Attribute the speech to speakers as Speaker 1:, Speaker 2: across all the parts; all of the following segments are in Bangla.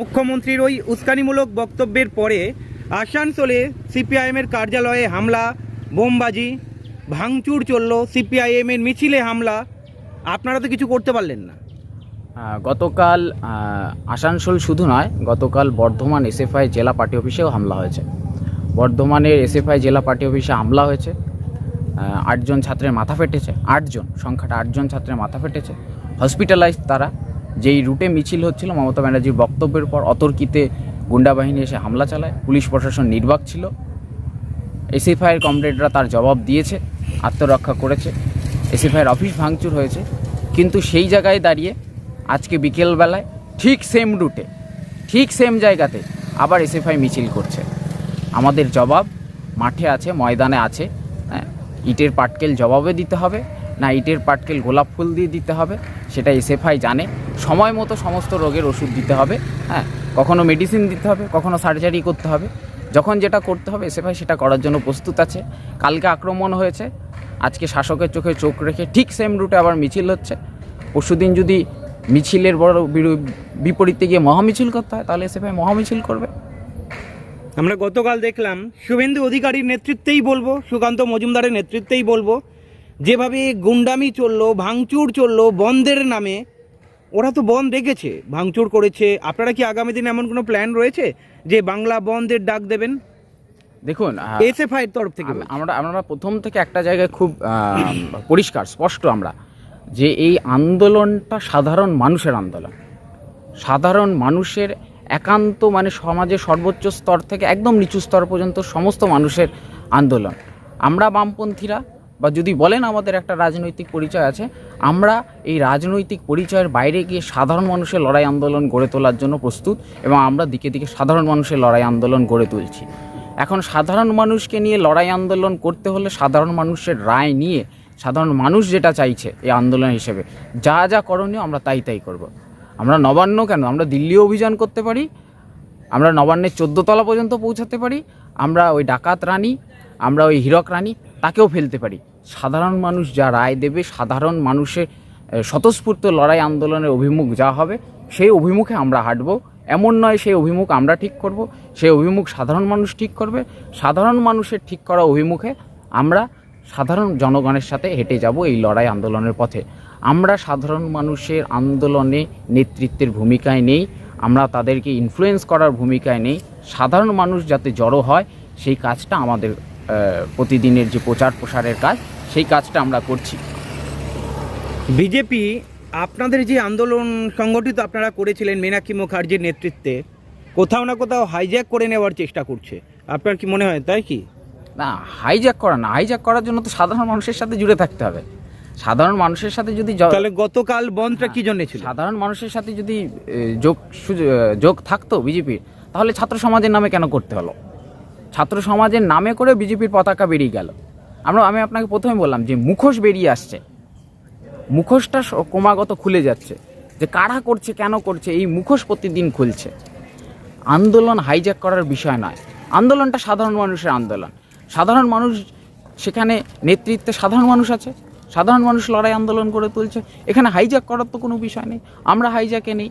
Speaker 1: মুখ্যমন্ত্রীর ওই উস্কানিমূলক বক্তব্যের পরে আসানসোলে সিপিআইএমের কার্যালয়ে হামলা, বোমবাজি, ভাঙচুর চলল, সিপিআইএমের মিছিলে হামলা। আপনারা তো কিছু করতে পারলেন না।
Speaker 2: গতকাল আসানসোল শুধু নয়, গতকাল বর্ধমান এসএফআই জেলা পার্টি অফিসেও হামলা হয়েছে। বর্ধমানের এসএফআই জেলা পার্টি অফিসে হামলা হয়েছে। আটজন ছাত্রের মাথা ফেটেছে, আটজন, সংখ্যাটা আটজন ছাত্রের মাথা ফেটেছে। হসপিটালাইজ তারা। যেই রুটে মিছিল হচ্ছিল, মমতা ব্যানার্জির বক্তব্যের পর অতর্কিতে গুন্ডা বাহিনী এসে হামলা চালায়। পুলিশ প্রশাসন নির্বাক ছিল। এসএফআইয়ের কমরেডরা তার জবাব দিয়েছে, আত্মরক্ষা করেছে। এসএফআইয়ের অফিস ভাঙচুর হয়েছে। কিন্তু সেই জায়গায় দাঁড়িয়ে আজকে বিকেলবেলায় ঠিক সেম রুটে ঠিক সেম জায়গাতে আবার এসএফআই মিছিল করছে। আমাদের জবাব মাঠে আছে, ময়দানে আছে। হ্যাঁ ইটের পাটকেল জবাবে দিতে হবে, না ইটের পাটকেল গোলাপ ফুল দিয়ে দিতে হবে। সেটা এসএফআই জানে। সময় মতো সমস্ত রোগের ওষুধ দিতে হবে হ্যাঁ? কখনো মেডিসিন দিতে হবে, কখনো সার্জারি করতে হবে। যখন যেটা করতে হবে এসএফআই সেটা করার জন্য প্রস্তুত আছে। কালকে আক্রমণ হয়েছে, আজকে শাসকের চোখে চোখ রেখে ঠিক সেম রুটে আবার মিছিল হচ্ছে। পরশুদিন যদি মিছিলের বড় বিপরীতে গিয়ে মহামিছিল করতে হয়, তাহলে এসএফআই মহামিছিল করবে।
Speaker 1: আমরা গতকাল দেখলাম, শুভেন্দু অধিকারীর নেতৃত্বেই বলব, সুকান্ত মজুমদারের নেতৃত্বেই বলব যেভাবে গুন্ডামি চলল ভাঙচুর চলল বন্ধের নামে ওরা তো বন্ধ রেখেছে ভাঙচুর করেছে। আপনারা কি আগামী দিনে এমন কোনো প্ল্যান রয়েছে যে বাংলা বন্ধের ডাক দেবেন?
Speaker 2: দেখুন
Speaker 1: এসএফআই এর তরফ থেকে
Speaker 2: আমরা আমরা প্রথম থেকে একটা জায়গায় খুব পরিষ্কার স্পষ্ট আমরা যে এই আন্দোলনটা সাধারণ মানুষের আন্দোলন। সাধারণ মানুষের একান্ত মানে সমাজের সর্বোচ্চ স্তর থেকে একদম নিচু স্তর পর্যন্ত সমস্ত মানুষের আন্দোলন। আমরা বামপন্থীরা বা যদি বলেন আমাদের একটা রাজনৈতিক পরিচয় আছে, আমরা এই রাজনৈতিক পরিচয়ের বাইরে গিয়ে সাধারণ মানুষের লড়াই আন্দোলন গড়ে তোলার জন্য প্রস্তুত এবং আমরা দিকে দিকে সাধারণ মানুষের লড়াই আন্দোলন গড়ে তুলছি। এখন সাধারণ মানুষকে নিয়ে লড়াই আন্দোলন করতে হলে সাধারণ মানুষের রায় নিয়ে সাধারণ মানুষ যেটা চাইছে এই আন্দোলন হিসেবে, যা যা করণীয় আমরা তাই তাই করব। আমরা নবান্ন কেন? আমরা দিল্লিও অভিযান করতে পারি, আমরা নবান্নের চোদ্দ তলা পর্যন্ত পৌঁছাতে পারি, আমরা ওই ডাকাত রানী, আমরা ওই হীরক রানী তাকেও ফেলতে পারি। সাধারণ মানুষ যা রায় দেবে, সাধারণ মানুষের স্বতঃস্ফূর্ত লড়াই আন্দোলনের অভিমুখ যা হবে, সেই অভিমুখে আমরা হাঁটবো। এমন নয় সেই অভিমুখ আমরা ঠিক করব, সেই অভিমুখ সাধারণ মানুষ ঠিক করবে। সাধারণ মানুষের ঠিক করা অভিমুখে আমরা সাধারণ জনগণের সাথে হেঁটে যাব এই লড়াই আন্দোলনের পথে। আমরা সাধারণ মানুষের আন্দোলনে নেতৃত্বের ভূমিকায় নেই, আমরা তাদেরকে ইনফ্লুয়েন্স করার ভূমিকায় নেই। সাধারণ মানুষ যাতে জড়ো হয়, সেই কাজটা আমাদের প্রতিদিনের যে প্রচার প্রসারের কাজ সেই কাজটা আমরা করছি।
Speaker 1: বিজেপি আপনাদের যে আন্দোলন সংগঠিত আপনারা করেছিলেন মীনাক্ষী মুখার্জির নেতৃত্বে কোথাও না কোথাও হাইজ্যাক করে নেওয়ার চেষ্টা করছে। আপনার কি মনে হয় তাই কি?
Speaker 2: না হাইজ্যাক করা না। হাইজ্যাক করার জন্য তো সাধারণ মানুষের সাথে জুড়ে থাকতে হবে। সাধারণ মানুষের সাথে যদি
Speaker 1: তাহলে গতকাল বন্ধটা কি জন্য ছিল?
Speaker 2: সাধারণ মানুষের সাথে যদি যোগ যোগ থাকতো বিজেপির তাহলে ছাত্র সমাজের নামে কেন করতে হলো? ছাত্র সমাজের নামে করে বিজেপির পতাকা বেরিয়ে গেল। আমরা আমি আপনাকে প্রথমে বললাম যে মুখোশ বেরিয়ে আসছে। মুখোশটা ক্রমাগত খুলে যাচ্ছে। যে কারা করছে, কেন করছে, এই মুখোশ প্রতিদিন খুলছে। আন্দোলন হাইজ্যাক করার বিষয় নয়। আন্দোলনটা সাধারণ মানুষের আন্দোলন। সাধারণ মানুষ সেখানে নেতৃত্বে সাধারণ মানুষ আছে। সাধারণ মানুষ লড়াই আন্দোলন করে তুলছে। এখানে হাইজ্যাক করার তো কোনো বিষয় নেই। আমরা হাইজ্যাকে নেই।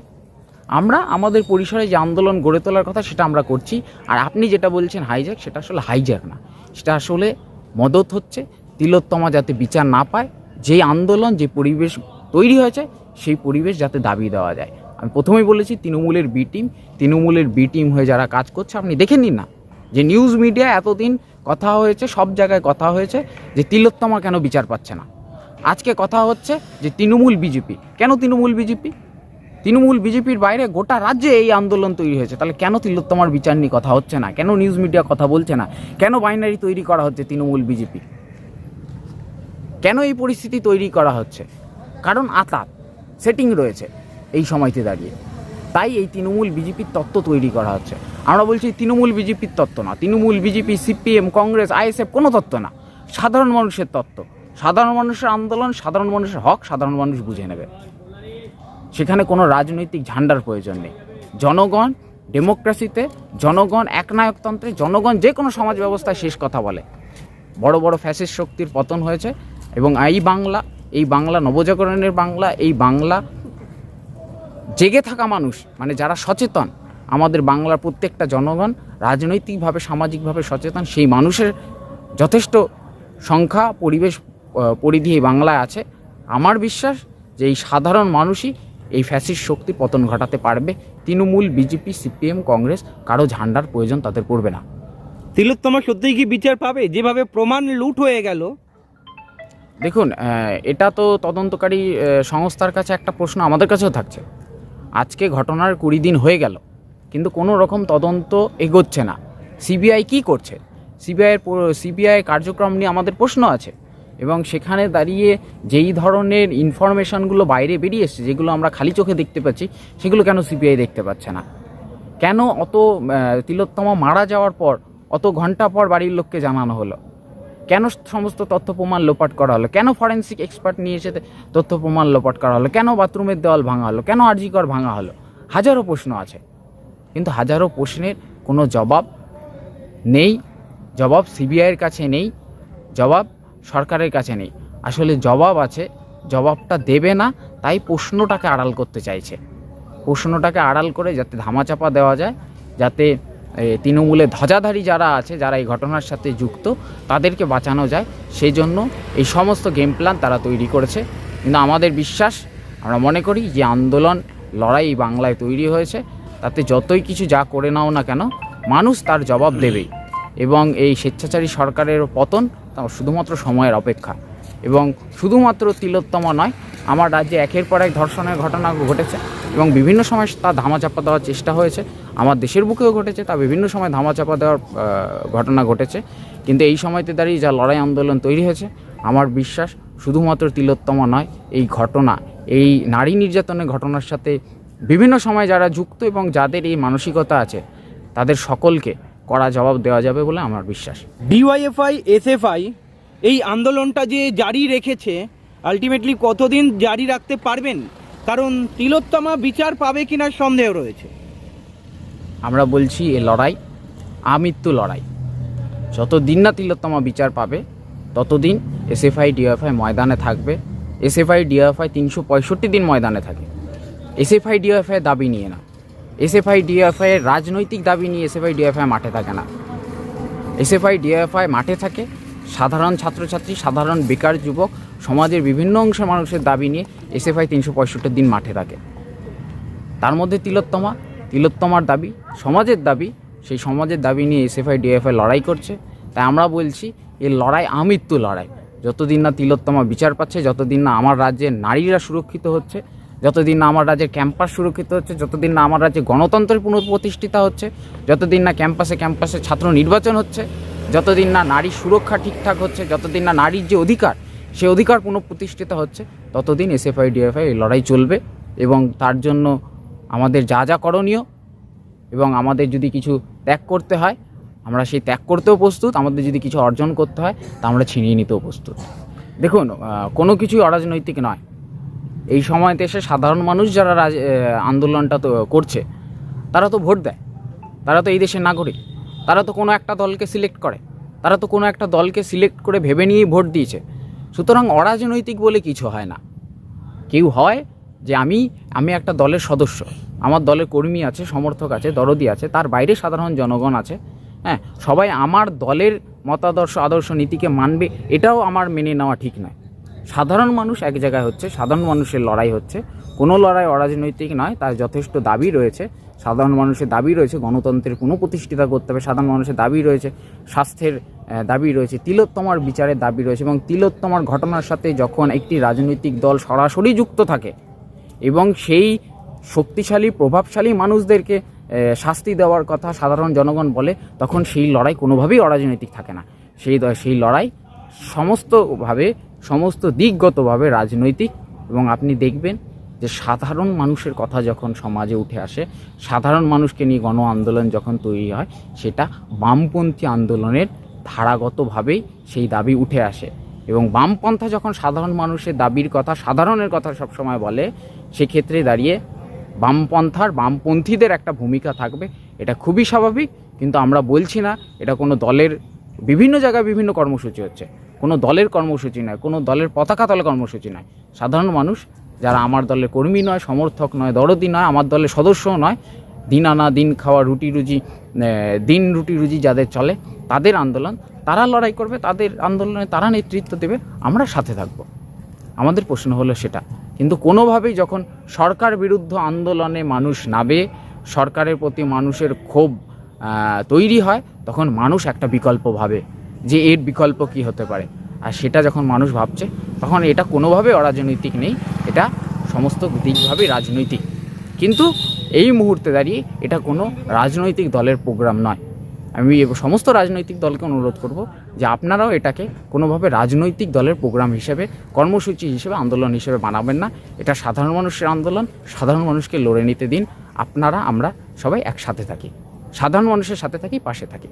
Speaker 2: আমরা আমাদের পরিসরে যে আন্দোলন গড়ে তোলার কথা সেটা আমরা করছি। আর আপনি যেটা বলছেন হাইজ্যাক সেটা আসলে হাইজ্যাক না। সেটা আসলে মদত হচ্ছে, তিলোত্তমা যাতে বিচার না পায় যেই আন্দোলন, যে পরিবেশ তৈরি হয়েছে, সেই পরিবেশ যাতে দাবি দেওয়া যায়। আমি প্রথমেই বলেছি, তৃণমূলের বি টিম তৃণমূলের বি টিম হয়ে যারা কাজ করছে, আপনি দেখে নিন না। যে নিউজ মিডিয়া এতদিন কথা হয়েছে, সব জায়গায় কথা হয়েছে, যে তিলোত্তমা কেন বিচার পাচ্ছে না? আজকে কথা হচ্ছে যে তৃণমূল বিজেপি কেন তৃণমূল বিজেপি তৃণমূল বিজেপির বাইরে গোটা রাজ্যে এই আন্দোলন তৈরি হয়েছে। তাহলে কেন তিলোত্তমার বিচার নিয়ে কথা হচ্ছে না? কেন নিউজ মিডিয়া কথা বলছে না? কেন বাইনারি তৈরি করা হচ্ছে তৃণমূল বিজেপি? কেন এই পরিস্থিতি তৈরি করা হচ্ছে? কারণ আতাত সেটিং রয়েছে এই সময়তে দাঁড়িয়ে। তাই এই তৃণমূল বিজেপির তত্ত্ব তৈরি করা হচ্ছে। আমরা বলছি তৃণমূল বিজেপির তত্ত্ব না। Trinamool BJP, CPM, Congress, ISF কোনো তত্ত্ব না। সাধারণ মানুষের তত্ত্ব। সাধারণ মানুষের আন্দোলন, সাধারণ মানুষের হক, সাধারণ মানুষ বুঝে নেবে। সেখানে কোনো রাজনৈতিক ঝান্ডার প্রয়োজন নেই। জনগণ ডেমোক্রেসিতে, জনগণ একনায়কতন্ত্রে, জনগণ যে কোনো সমাজ ব্যবস্থায় শেষ কথা বলে। বড় বড় ফ্যাসিস্ট শক্তির পতন হয়েছে এবং এই বাংলা এই বাংলা নবজাগরণের বাংলা, এই বাংলা জেগে থাকা মানুষ মানে যারা সচেতন, আমাদের বাংলার প্রত্যেকটা জনগণ রাজনৈতিকভাবে, সামাজিকভাবে সচেতন, সেই মানুষের যথেষ্ট সংখ্যা, পরিবেশ পরিধি এই বাংলায় আছে। আমার বিশ্বাস যে এই সাধারণ মানুষই এই ফ্যাসিস্ট শক্তি পতন ঘটাতে পারবে। তৃণমূল বিজেপি সিপিএম কংগ্রেস কারও ঝান্ডার প্রয়োজন তাদের পড়বে না।
Speaker 1: তিলোত্তমা সত্যিই কি বিচার পাবে? যেভাবে প্রমাণ লুট হয়ে গেল।
Speaker 2: দেখুন এটা তো তদন্তকারী সংস্থার কাছে একটা প্রশ্ন আমাদের কাছেও থাকছে। আজকে ঘটনার কুড়ি দিন হয়ে গেল কিন্তু কোনো রকম তদন্ত এগোচ্ছে না। সিবিআই কি করছে? সিবিআইয়ের সিবিআই কার্যক্রম নিয়ে আমাদের প্রশ্ন আছে। এবং সেখানে দাঁড়িয়ে যেই ধরনের ইনফরমেশনগুলো বাইরে বেরিয়ে এসছে, যেগুলো আমরা খালি চোখে দেখতে পাচ্ছি, সেগুলো কেন সিবিআই দেখতে পাচ্ছে না? কেন অত তিলোত্তমা মারা যাওয়ার পর, অত ঘণ্টা পর বাড়ির লোককে জানানো হলো? কেন সমস্ত তথ্য প্রমাণ লোপাট করা হলো? কেন ফরেন্সিক এক্সপার্ট নিয়ে এসে তথ্য প্রমাণ লোপাট করা হলো? কেন বাথরুমের দেওয়াল ভাঙা হলো? কেন আরজিকর ভাঙা হলো? হাজারো প্রশ্ন আছে। কিন্তু হাজারো প্রশ্নের কোনো জবাব নেই, জবাব সিবিআইয়ের কাছে নেই, জবাব সরকারের কাছে নেই। আসলে জবাব আছে জবাবটা দেবে না তাই প্রশ্নটাকে আড়াল করতে চাইছে। প্রশ্নটাকে আড়াল করে যাতে ধামাচাপা দেওয়া যায় যাতে এ, তৃণমূলের ধ্বজাধারী যারা আছে যারা এই ঘটনার সাথে যুক্ত তাদেরকে বাঁচানো যায়। সেই জন্য এই সমস্ত গেম প্ল্যান তারা তৈরি করেছে। কিন্তু আমাদের বিশ্বাস আমরা মনে করি যে আন্দোলন লড়াই বাংলায় তৈরি হয়েছে। তাতে যতই কিছু যা করে নাও না কেন মানুষ তার জবাব দেবেই। এবং এই স্বেচ্ছাচারী সরকারের পতন তা শুধুমাত্র সময়ের অপেক্ষা। এবং শুধুমাত্র তিলোত্তমা নয়, আমার রাজ্যে একের পর এক ধর্ষণের ঘটনা ঘটেছে এবং বিভিন্ন সময় তা ধামাচাপা দেওয়ার চেষ্টা হয়েছে। আমার দেশের বুকেও ঘটেছে, তা বিভিন্ন সময় ধামাচাপা দেওয়ার ঘটনা ঘটেছে। কিন্তু এই সময়তে দাঁড়িয়ে যা লড়াই আন্দোলন তৈরি হয়েছে, আমার বিশ্বাস শুধুমাত্র তিলোত্তমা নয়, এই ঘটনা, এই নারী নির্যাতনের ঘটনার সাথে বিভিন্ন সময় যারা যুক্ত এবং যাদের এই মানসিকতা আছে, তাদের সকলকে কড়া জবাব দেওয়া যাবে বলে আমার বিশ্বাস।
Speaker 1: ডিওয়াইএফআই এসএফআই এই আন্দোলনটা যে জারি রেখেছে আলটিমেটলি কতদিন জারি রাখতে পারবেন? কারণ তিলোত্তমা বিচার পাবে কিনা সন্দেহ রয়েছে।
Speaker 2: আমরা বলছি এ লড়াই আমৃত্যু লড়াই। যতদিন না তিলোত্তমা বিচার পাবে ততদিন এসএফআই ডিএফআই ময়দানে থাকবে। এসএফআই ডিএফআই তিনশো পঁয়ষট্টি দিন ময়দানে থাকে। এসএফআই ডিএফআই দাবি নিয়ে না। এসএফআই, ডিএফআই এর রাজনৈতিক দাবি নিয়ে এসএফআই, ডিএফআই মাঠে থাকে না। এসএফআই, ডিএফআই মাঠে থাকে সাধারণ ছাত্রছাত্রী, সাধারণ বেকার যুবক, সমাজের বিভিন্ন অংশের মানুষের দাবি নিয়ে এসএফআই তিনশো পঁয়ষট্টি দিন মাঠে থাকে। তার মধ্যে তিলোত্তমা, তিলোত্তমার দাবি সমাজের দাবি, সেই সমাজের দাবি নিয়ে এসএফআই, ডিএফআই লড়াই করছে। তাই আমরা বলছি এই লড়াই আমৃত্যু লড়াই। যতদিন না তিলোত্তমা বিচার পাচ্ছে, যতদিন না আমার রাজ্যের নারীরা সুরক্ষিত হচ্ছে যতদিন না আমার রাজ্যের ক্যাম্পাস সুরক্ষিত হচ্ছে, যতদিন না আমার রাজ্যে গণতন্ত্রের পুনঃপ্রতিষ্ঠিতা হচ্ছে, যতদিন না ক্যাম্পাসে ক্যাম্পাসে ছাত্র নির্বাচন হচ্ছে, যতদিন না নারী সুরক্ষা ঠিকঠাক হচ্ছে, যতদিন না নারীর যে অধিকার, সে অধিকার পুনঃপ্রতিষ্ঠিত হচ্ছে, ততদিন এসএফআই, ডিএফআই এই লড়াই চলবে এবং তার জন্য আমাদের যা যা করণীয় এবং আমাদের যদি কিছু ত্যাগ করতে হয়, আমরা সেই ত্যাগ করতেও প্রস্তুত, আমাদের যদি কিছু অর্জন করতে হয়, তা আমরা ছিনিয়ে নিতেও প্রস্তুত। দেখুন কোনো কিছুই অরাজনৈতিক নয়। এই সময়তে এসে সাধারণ মানুষ যারা রাজ আন্দোলনটা তো করছে, তারা তো ভোট দেয়। তারা তো এই দেশের নাগরিক। তারা তো কোনো একটা দলকে সিলেক্ট করে। তারা তো কোনো একটা দলকে সিলেক্ট করে ভেবে নিয়েই ভোট দিয়েছে। সুতরাং অরাজনৈতিক বলে কিছু হয় না। কেউ হয় যে আমি আমি একটা দলের সদস্য। আমার দলের কর্মী আছে, সমর্থক আছে, দরদি আছে, তার বাইরে সাধারণ জনগণ আছে। হ্যাঁ সবাই আমার দলের মতাদর্শ, আদর্শ, নীতিকে মানবে, এটাও আমার মেনে নেওয়া ঠিক নয়। সাধারণ মানুষ এক জায়গায় হচ্ছে, সাধারণ মানুষের লড়াই হচ্ছে। কোনো লড়াই অরাজনৈতিক নয়, তার যথেষ্ট দাবি রয়েছে। সাধারণ মানুষের দাবি রয়েছে, গণতন্ত্রের পুনঃপ্রতিষ্ঠিতা করতে হবে। সাধারণ মানুষের দাবি রয়েছে, স্বাস্থ্যের দাবি রয়েছে, তিলোত্তমার বিচারের দাবি রয়েছে এবং তিলোত্তমার ঘটনার সাথে যখন একটি রাজনৈতিক দল সরাসরি যুক্ত থাকে এবং সেই শক্তিশালী, প্রভাবশালী মানুষদেরকে শাস্তি দেওয়ার কথা সাধারণ জনগণ বলে, তখন সেই লড়াই কোনোভাবেই অরাজনৈতিক থাকে না। সেই সেই লড়াই সমস্তভাবে সমস্ত দিকগতভাবে রাজনৈতিক এবং আপনি দেখবেন যে সাধারণ মানুষের কথা যখন সমাজে উঠে আসে, সাধারণ মানুষকে নিয়ে গণ আন্দোলন যখন তৈরি হয়, সেটা বামপন্থী আন্দোলনের ধারাগতভাবেই সেই দাবি উঠে আসে। এবং বামপন্থা যখন সাধারণ মানুষের দাবির কথা, সাধারণের কথা সবসময় বলে, সেক্ষেত্রে দাঁড়িয়ে বামপন্থার, বামপন্থীদের একটা ভূমিকা থাকবে, এটা খুবই স্বাভাবিক। কিন্তু আমরা বলছি না, এটা কোনো দলের বিভিন্ন জায়গায় বিভিন্ন কর্মসূচি হচ্ছে। কোনো দলের কর্মসূচি নয়, কোনো দলের পতাকা তলে কর্মসূচি নয়। সাধারণ মানুষ যারা আমার দলের কর্মী নয়, সমর্থক নয়, দরদি নয়, আমার দলের সদস্যও নয়, দিন আনা, দিন খাওয়া, রুটি রুজি দিন রুটি রুজি যাদের চলে, তাদের আন্দোলন, তারা লড়াই করবে, তাদের আন্দোলনে তারা নেতৃত্ব দেবে, আমরা সাথে থাকব। আমাদের প্রশ্ন হলো সেটা, কিন্তু কোনোভাবেই যখন সরকার বিরুদ্ধ আন্দোলনে মানুষ নাবে সরকারের প্রতি মানুষের ক্ষোভ তৈরি হয়, তখন মানুষ একটা বিকল্প ভাবে যে এর বিকল্প কি হতে পারে। আর সেটা যখন মানুষ ভাবছে, তখন এটা কোনোভাবে অরাজনৈতিক নেই, এটা সমস্ত দিকভাবেই রাজনৈতিক। কিন্তু এই মুহূর্তে দাঁড়িয়ে এটা কোনো রাজনৈতিক দলের প্রোগ্রাম নয়। আমি সমস্ত রাজনৈতিক দলকে অনুরোধ করব যে আপনারাও এটাকে কোনোভাবে রাজনৈতিক দলের প্রোগ্রাম হিসেবে, কর্মসূচি হিসেবে, আন্দোলন হিসেবে বানাবেন না। এটা সাধারণ মানুষের আন্দোলন, সাধারণ মানুষকে লড়ে নিতে দিন। আপনারা, আমরা সবাই একসাথে থাকি। সাধারণ মানুষের সাথে থাকি, পাশে থাকি।